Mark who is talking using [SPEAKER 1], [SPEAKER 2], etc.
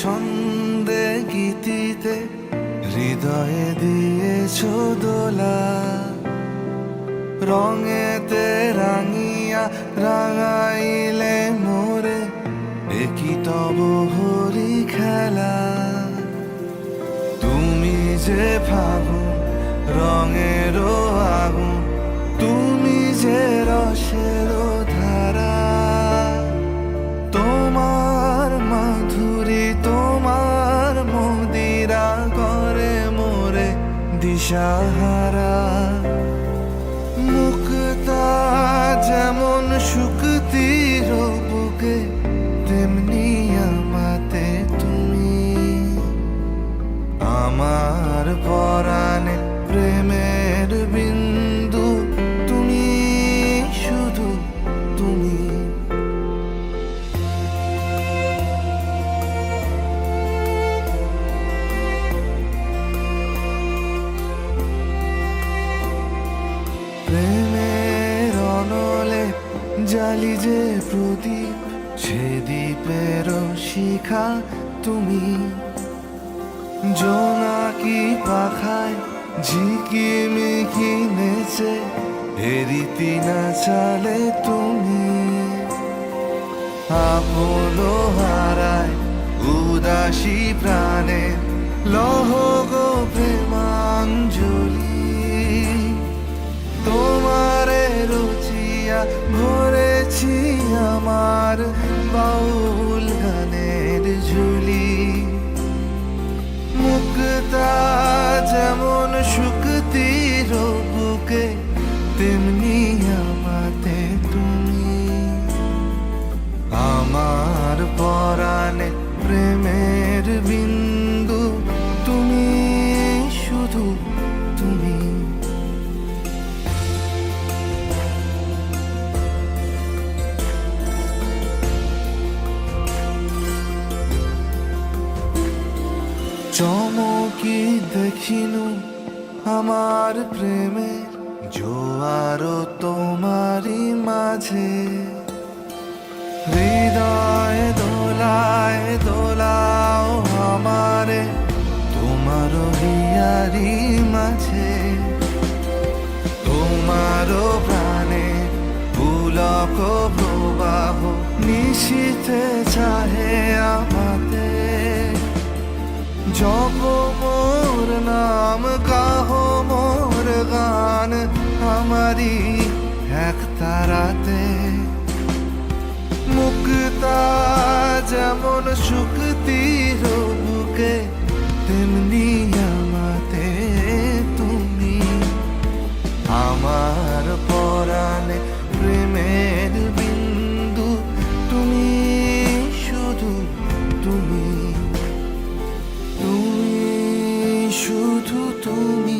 [SPEAKER 1] ছন্দে গীতিতে হৃদয়ে দিয়েছ দোলা। রঙেতে রাঙিয়া রাঙাইলে মোরে একই তব হরি খেলা? তুমি যে ফাগুন রঙেরও আগুন দিশাহারা মুক্তা যেমন শুকতির জালি যে প্রদীপ, সে দ্বীপের শিখা তুমি। জোনাকি পাখায় ঝিকিমিকি নেচে এরিতি না চালে তুমি। আপনো হারায় উদাসী প্রাণে, লহ গো প্রেমাঞ্জলি। তোমারে রুচিয়া ভরেছি আমার বাউল গানের ঝুলি। মুক্তা যেমন শুকতির বুকে, তেমনি আমাতে তুমি। আমার পরাণে প্রেমের বিন্দু, তুমি শুধু চমকি দেখিনু আমার প্রেমের জোয়ার তোমারই মাঝে। হৃদয় দোলায় দোলাও আমারে তোমার হিয়ারি মাঝে। তোমারও প্রাণে পুলক প্রবাহ নিশীথে চাহে আমাতে। জপ মোর নাম গাহো মোর গান আমারি এক তারাতে মুক্তা যেমন শুকতির বুকে তেমনি তুমি